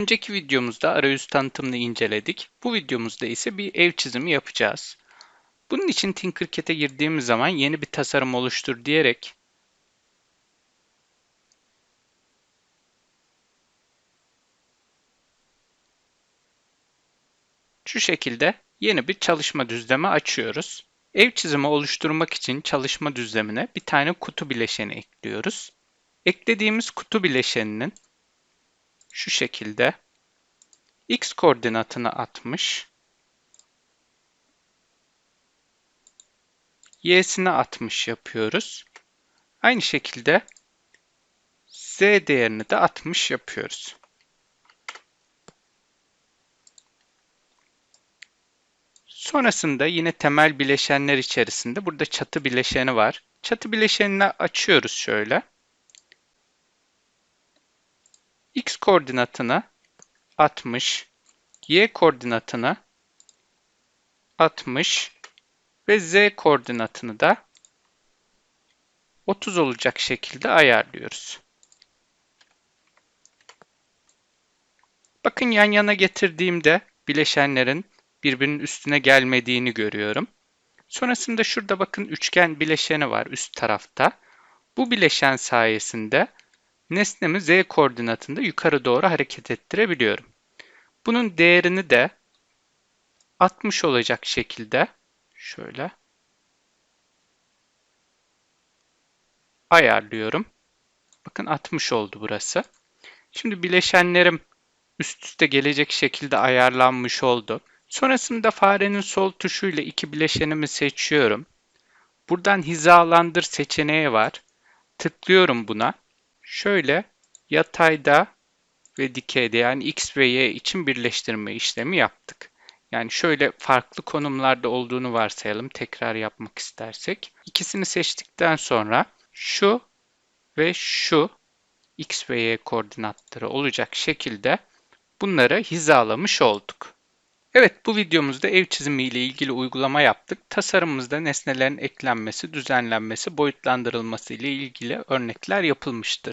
Önceki videomuzda arayüz tanıtımını inceledik. Bu videomuzda ise bir ev çizimi yapacağız. Bunun için Tinkercad'e girdiğimiz zaman yeni bir tasarım oluştur diyerek şu şekilde yeni bir çalışma düzlemi açıyoruz. Ev çizimi oluşturmak için çalışma düzlemine bir tane kutu bileşeni ekliyoruz. Eklediğimiz kutu bileşeninin şu şekilde x koordinatını atmış, y'sini atmış yapıyoruz. Aynı şekilde z değerini de atmış yapıyoruz. Sonrasında yine temel bileşenler içerisinde burada çatı bileşeni var. Çatı bileşenini açıyoruz şöyle. x koordinatını 60, y koordinatını 60 ve z koordinatını da 30 olacak şekilde ayarlıyoruz. Bakın yan yana getirdiğimde bileşenlerin birbirinin üstüne gelmediğini görüyorum. Sonrasında şurada bakın üçgen bileşeni var üst tarafta. Bu bileşen sayesinde nesnemi z koordinatında yukarı doğru hareket ettirebiliyorum. Bunun değerini de 60 olacak şekilde şöyle ayarlıyorum. Bakın 60 oldu burası. Şimdi bileşenlerim üst üste gelecek şekilde ayarlanmış oldu. Sonrasında farenin sol tuşuyla iki bileşenimi seçiyorum. Buradan hizalandır seçeneği var. Tıklıyorum buna. Şöyle yatayda ve dikeyde yani x ve y için birleştirme işlemi yaptık. Yani şöyle farklı konumlarda olduğunu varsayalım tekrar yapmak istersek. İkisini seçtikten sonra şu ve şu x ve y koordinatları olacak şekilde bunları hizalamış olduk. Evet bu videomuzda ev çizimi ile ilgili uygulama yaptık. Tasarımımızda nesnelerin eklenmesi, düzenlenmesi, boyutlandırılması ile ilgili örnekler yapılmıştır.